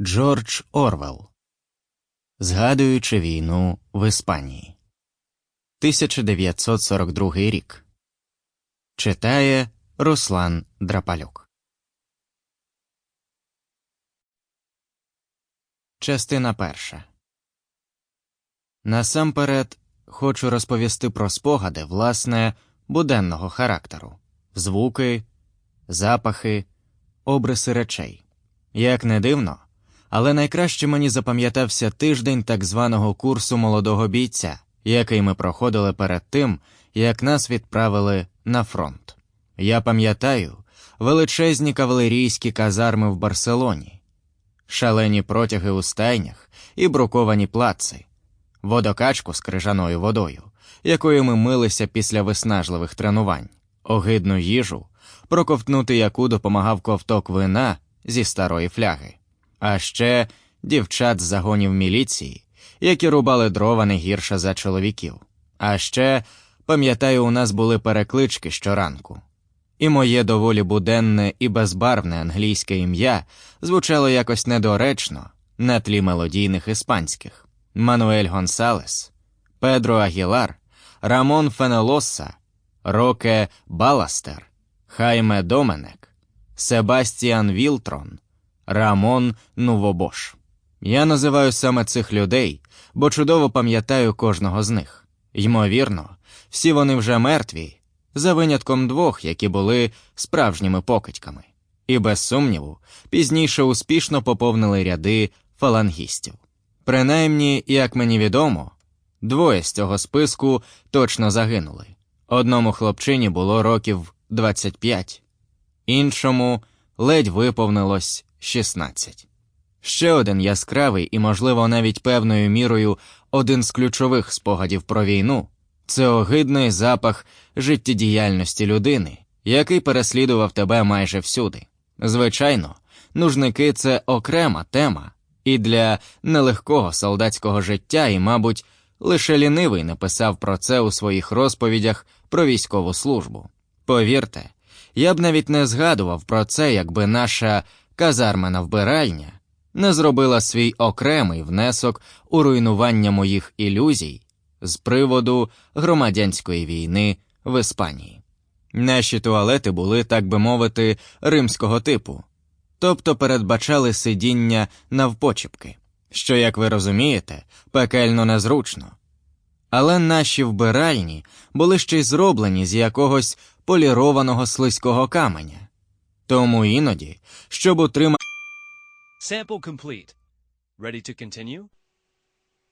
Джордж Орвел. Згадуючи війну в Іспанії. 1942 рік. Читає Руслан Драпалюк. Частина перша. Насамперед хочу розповісти про спогади, власне, буденного характеру. Звуки, запахи, обриси речей. Як не дивно, але найкраще мені запам'ятався тиждень так званого курсу молодого бійця, який ми проходили перед тим, як нас відправили на фронт. Я пам'ятаю величезні кавалерійські казарми в Барселоні, шалені протяги у стайнях і бруковані плаци, водокачку з крижаною водою, якою ми милися після виснажливих тренувань, огидну їжу, проковтнути яку допомагав ковток вина зі старої фляги, а ще дівчат з загонів міліції, які рубали дрова не гірше за чоловіків. А ще, пам'ятаю, у нас були переклички щоранку. І моє доволі буденне і безбарвне англійське ім'я звучало якось недоречно на тлі мелодійних іспанських Мануель Гонсалес, Педро Агілар, Рамон Фенелоса, Роке Баластер, Хайме Доменек, Себастіан Вілтрон, Рамон Нувобош. Я називаю саме цих людей, бо чудово пам'ятаю кожного з них. Ймовірно, всі вони вже мертві, за винятком двох, які були справжніми покидьками, і, без сумніву, пізніше успішно поповнили ряди фалангістів. Принаймні, як мені відомо, двоє з цього списку точно загинули. Одному хлопчині було років 25, іншому ледь виповнилось 16. Ще один яскравий і, можливо, навіть певною мірою один з ключових спогадів про війну це огидний запах життєдіяльності людини, який переслідував тебе майже всюди. Звичайно, нужники це окрема тема, і для нелегкого солдатського життя, і, мабуть, лише лінивий написав про це у своїх розповідях про військову службу. Повірте, я б навіть не згадував про це, якби наша казармена вбиральня не зробила свій окремий внесок у руйнування моїх ілюзій з приводу громадянської війни в Іспанії. Наші туалети були, так би мовити, римського типу, тобто передбачали сидіння навпочіпки, що, як ви розумієте, пекельно незручно. Але наші вбиральні були ще й зроблені з якогось полірованого слизького каменя. Тому іноді, щоб отримати... Sample complete. Ready to continue?